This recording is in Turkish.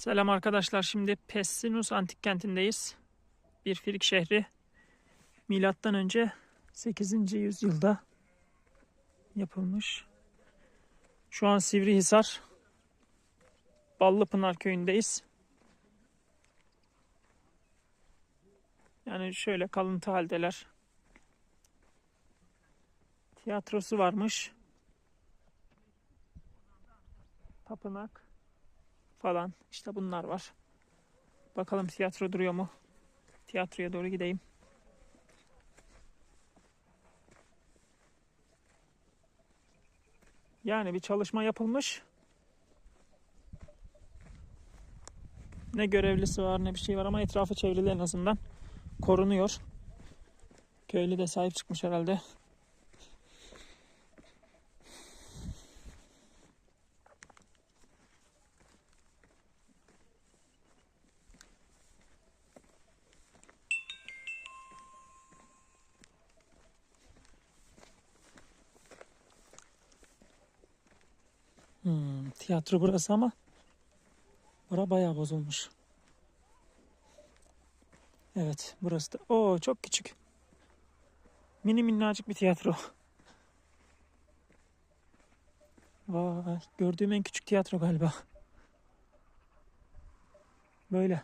Selam arkadaşlar. Şimdi Pessinus antik kentindeyiz. Bir Firik şehri. Milattan önce 8. yüzyılda yapılmış. Şu an Sivrihisar Ballıpınar köyündeyiz. Yani şöyle kalıntı haldeler. Tiyatrosu varmış. Tapınak falan. İşte bunlar var. Bakalım tiyatro duruyor mu? Tiyatroya doğru gideyim. Yani bir çalışma yapılmış. Ne görevlisi var ne bir şey var ama etrafı çevrili en azından. Korunuyor. Köylü de sahip çıkmış herhalde. Hmm, tiyatro burası ama bura bayağı bozulmuş. Evet burası da. Oo çok küçük. Mini minnacık bir tiyatro. Vay gördüğüm en küçük tiyatro galiba. Böyle.